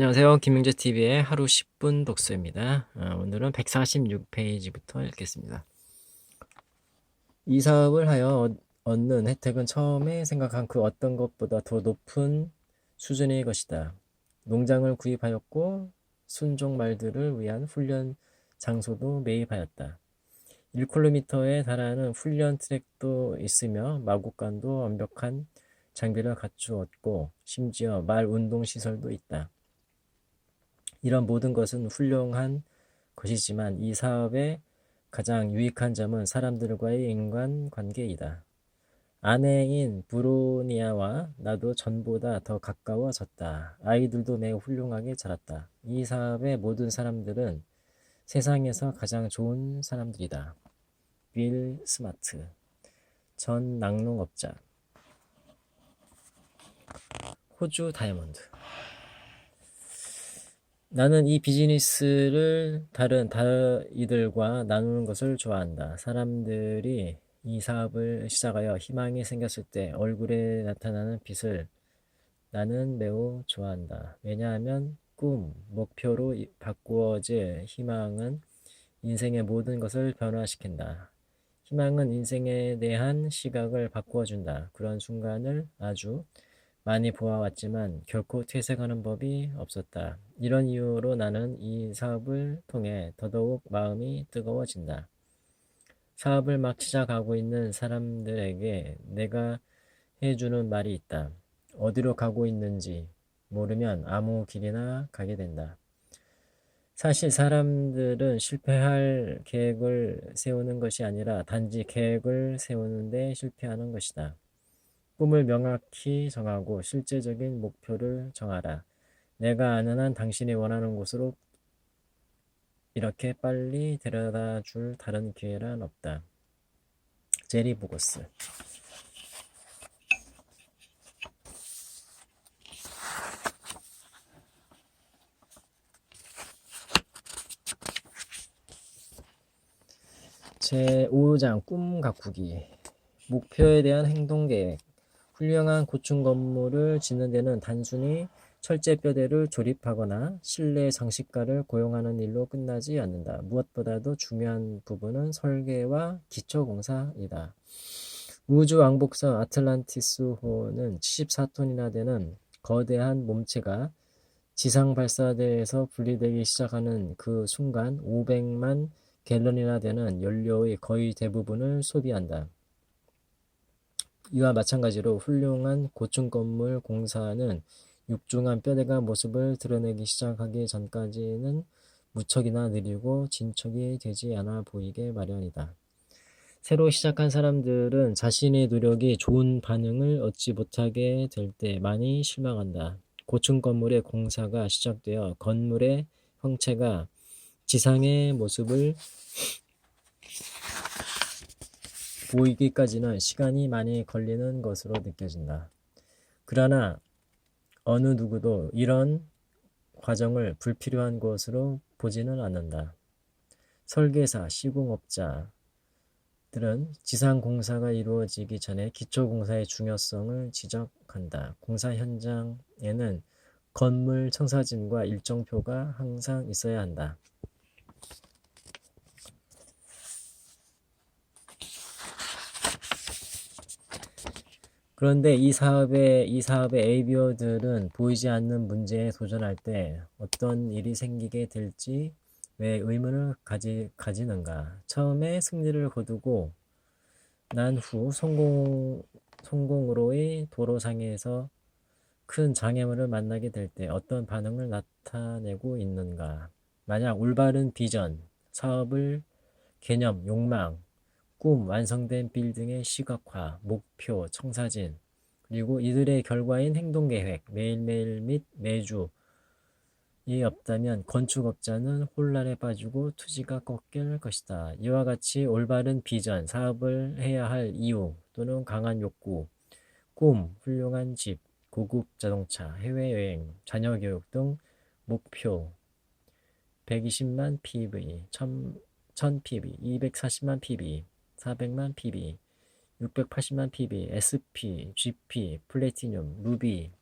안녕하세요. 김명재 TV의 하루 10분 독서입니다. 어, 오늘은 146페이지부터 읽겠습니다. 이 사업을 하여 얻- 얻는 혜택은 처음에 생각한 그 어떤 것보다 더 높은 수준의 것이다. 농장을 구입하였고 순종 말들을 위한 훈련 장소도 매입하였다. 1km에 달하는 훈련 트랙도 있으며 마구간도 완벽한 장비를 갖추었고 심지어 말 운동 시설도 있다. 이런 모든 것은 훌륭한 것이지만 이 사업의 가장 유익한 점은 사람들과의 인간 관계이다. 아내인 브로니아와 나도 전보다 더 가까워졌다. 아이들도 매우 훌륭하게 자랐다. 이 사업의 모든 사람들은 세상에서 가장 좋은 사람들이다. 빌 스마트 전 낙농업자 호주 다이아몬드 나는 이 비즈니스를 다른 이들과 나누는 것을 좋아한다. 사람들이 이 사업을 시작하여 희망이 생겼을 때 얼굴에 나타나는 빛을 나는 매우 좋아한다. 왜냐하면 꿈, 목표로 이- 바꾸어질 희망은 인생의 모든 것을 변화시킨다. 희망은 인생에 대한 시각을 바꾸어준다. 그런 순간을 아주 많이 보아왔지만 결코 퇴색하는 법이 없었다. 이런 이유로 나는 이 사업을 통해 더더욱 마음이 뜨거워진다. 사업을 막 시작하고 있는 사람들에게 내가 해주는 말이 있다. 어디로 가고 있는지 모르면 아무 길이나 가게 된다. 사실 사람들은 실패할 계획을 세우는 것이 아니라 단지 계획을 세우는데 실패하는 것이다. 꿈을 명확히 정하고 실제적인 목표를 정하라. 내가 아는 한 당신이 원하는 곳으로 이렇게 빨리 데려다 줄 다른 기회란 없다. 제리 보고스 제5장 꿈 가꾸기 목표에 대한 행동 계획 훌륭한 고층 건물을 짓는 데는 단순히 철제 뼈대를 조립하거나 실내 장식가를 고용하는 일로 끝나지 않는다. 무엇보다도 중요한 부분은 설계와 기초 공사이다. 우주 왕복선 아틀란티스호는 74톤이나 되는 거대한 몸체가 지상 발사대에서 분리되기 시작하는 그 순간 500만 갤런이나 되는 연료의 거의 대부분을 소비한다. 이와 마찬가지로 훌륭한 고층 건물 공사는 육중한 뼈대가 모습을 드러내기 시작하기 전까지는 무척이나 느리고 진척이 되지 않아 보이게 마련이다. 새로 시작한 사람들은 자신의 노력이 좋은 반응을 얻지 못하게 될 때 많이 실망한다. 고층 건물의 공사가 시작되어 건물의 형체가 지상의 모습을 보이기까지는 시간이 많이 걸리는 것으로 느껴진다. 그러나 어느 누구도 이런 과정을 불필요한 것으로 보지는 않는다. 설계사, 시공업자들은 지상 공사가 이루어지기 전에 기초 공사의 중요성을 지적한다. 공사 현장에는 건물 청사진과 일정표가 항상 있어야 한다. 그런데 이 사업의 이 사업의 ABO들은 보이지 않는 문제에 도전할 때 어떤 일이 생기게 될지 왜 의문을 가지, 가지는가? 처음에 승리를 거두고 난 후 성공, 성공으로의 도로상에서 큰 장애물을 만나게 될 때 어떤 반응을 나타내고 있는가? 만약 올바른 비전, 사업을 개념, 욕망, 꿈, 완성된 빌딩의 시각화, 목표, 청사진, 그리고 이들의 결과인 행동계획, 매일매일 및 매주 이 없다면 건축업자는 혼란에 빠지고 투지가 꺾일 것이다. 이와 같이 올바른 비전, 사업을 해야 할 이유 또는 강한 욕구, 꿈, 훌륭한 집, 고급 자동차, 해외여행, 자녀 교육 등 목표 120만 PV, 1000, 1000 PV, 240만 PV, 400만 PB, 680만 PB, SP, GP, 플래티늄, 루비,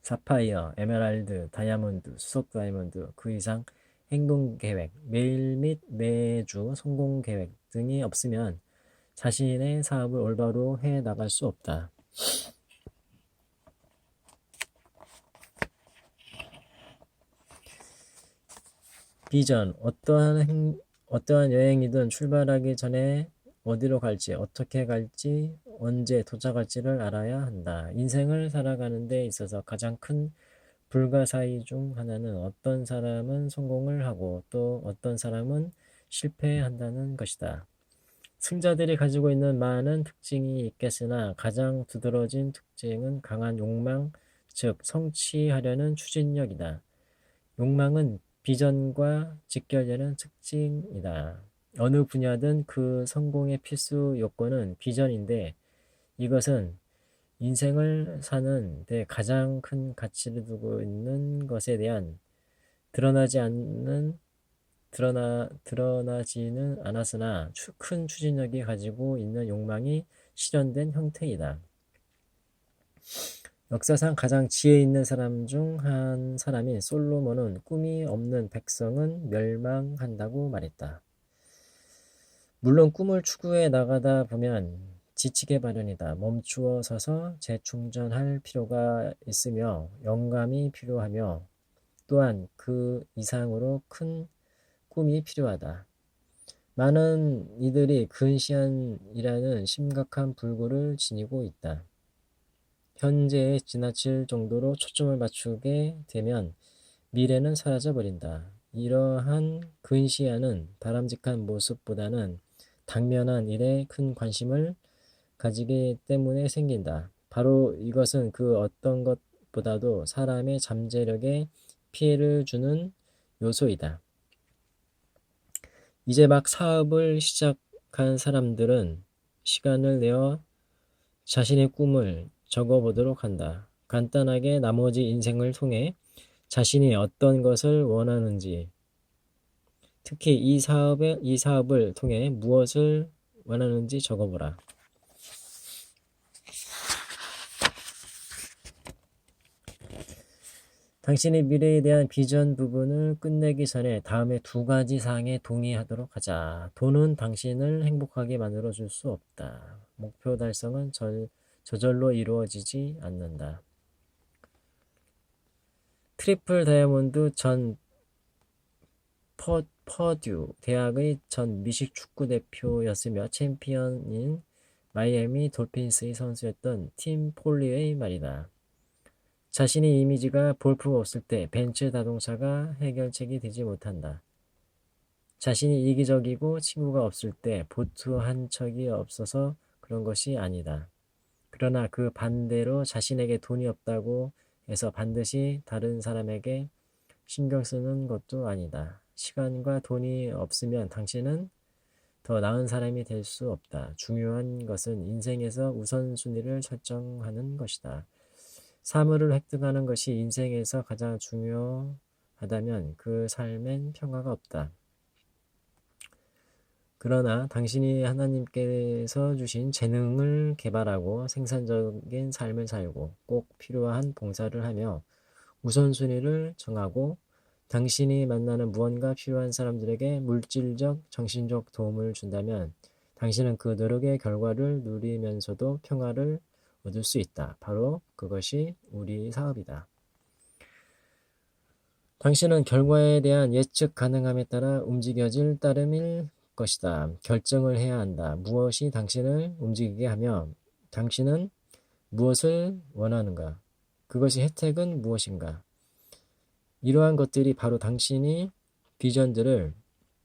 사파이어, 에메랄드, 다이아몬드, 수석 다이아몬드, 그 이상 행동 계획, 매일 및 매주 성공 계획 등이 없으면 자신의 사업을 올바로 해 나갈 수 없다. 비전, 어떠한 행, 어떠한 여행이든 출발하기 전에 어디로 갈지, 어떻게 갈지, 언제 도착할지를 알아야 한다. 인생을 살아가는 데 있어서 가장 큰 불가사의 중 하나는 어떤 사람은 성공을 하고 또 어떤 사람은 실패한다는 것이다. 승자들이 가지고 있는 많은 특징이 있겠으나 가장 두드러진 특징은 강한 욕망, 즉 성취하려는 추진력이다. 욕망은 비전과 직결되는 특징이다. 어느 분야든 그 성공의 필수 요건은 비전인데 이것은 인생을 사는 데 가장 큰 가치를 두고 있는 것에 대한 드러나지 않는 드러나 드러나지는 않았으나 추, 큰 추진력이 가지고 있는 욕망이 실현된 형태이다. 역사상 가장 지혜 있는 사람 중 한 사람인 솔로몬은 꿈이 없는 백성은 멸망한다고 말했다. 물론 꿈을 추구해 나가다 보면 지치게 마련이다. 멈추어 서서 재충전할 필요가 있으며 영감이 필요하며 또한 그 이상으로 큰 꿈이 필요하다. 많은 이들이 근시안이라는 심각한 불구를 지니고 있다. 현재에 지나칠 정도로 초점을 맞추게 되면 미래는 사라져 버린다. 이러한 근시안은 바람직한 모습보다는 당면한 일에 큰 관심을 가지기 때문에 생긴다. 바로 이것은 그 어떤 것보다도 사람의 잠재력에 피해를 주는 요소이다. 이제 막 사업을 시작한 사람들은 시간을 내어 자신의 꿈을 적어보도록 한다. 간단하게 나머지 인생을 통해 자신이 어떤 것을 원하는지, 특히 이 사업에, 이 사업을 통해 무엇을 원하는지 적어보라. 당신의 미래에 대한 비전 부분을 끝내기 전에 다음에 두 가지 사항에 동의하도록 하자. 돈은 당신을 행복하게 만들어 줄 수 없다. 목표 달성은 절, 저절로 이루어지지 않는다. 트리플 다이아몬드 전 퍼, 퍼듀 대학의 전 미식 축구 대표였으며 챔피언인 마이애미 돌핀스의 선수였던 팀 폴리의 말이다. 자신의 이미지가 볼프가 없을 때 벤츠 자동차가 해결책이 되지 못한다. 자신이 이기적이고 친구가 없을 때 보트 한 척이 없어서 그런 것이 아니다. 그러나 그 반대로 자신에게 돈이 없다고 해서 반드시 다른 사람에게 신경 쓰는 것도 아니다. 시간과 돈이 없으면 당신은 더 나은 사람이 될 수 없다. 중요한 것은 인생에서 우선순위를 설정하는 것이다. 사물을 획득하는 것이 인생에서 가장 중요하다면 그 삶엔 평화가 없다. 그러나 당신이 하나님께서 주신 재능을 개발하고 생산적인 삶을 살고 꼭 필요한 봉사를 하며 우선순위를 정하고 당신이 만나는 무언가 필요한 사람들에게 물질적, 정신적 도움을 준다면 당신은 그 노력의 결과를 누리면서도 평화를 얻을 수 있다. 바로 그것이 우리 사업이다. 당신은 결과에 대한 예측 가능함에 따라 움직여질 따름일 것이다. 결정을 해야 한다. 무엇이 당신을 움직이게 하며 당신은 무엇을 원하는가? 그것이 혜택은 무엇인가? 이러한 것들이 바로 당신이 비전들을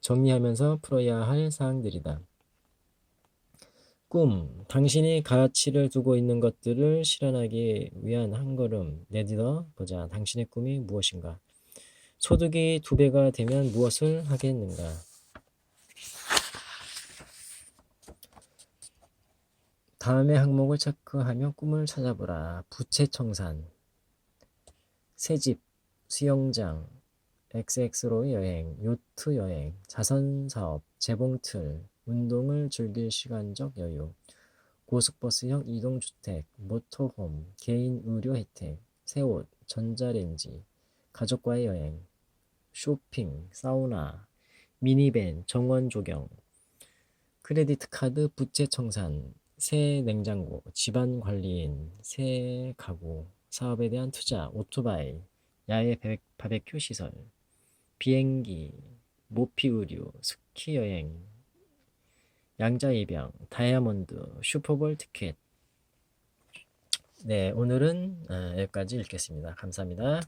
정리하면서 풀어야 할 사항들이다. 꿈, 당신이 가치를 두고 있는 것들을 실현하기 위한 한 걸음 내딛어 보자. 당신의 꿈이 무엇인가? 소득이 두 배가 되면 무엇을 하겠는가? 다음의 항목을 체크하며 꿈을 찾아보라. 부채 청산, 새집, 수영장, XX로 여행, 요트 여행, 자선 사업, 재봉틀, 운동을 즐길 시간적 여유, 고속버스형 이동주택, 모터홈, 개인 의료 혜택, 새 옷, 전자레인지, 가족과의 여행, 쇼핑, 사우나, 미니밴, 정원 조경, 크레디트 카드 부채 청산, 새 냉장고, 집안 관리인, 새 가구, 사업에 대한 투자, 오토바이, 야외 바- 바베큐 시설, 비행기, 모피 의류, 스키 여행, 양자 입양, 다이아몬드, 슈퍼볼 티켓. 네, 오늘은 어, 여기까지 읽겠습니다. 감사합니다.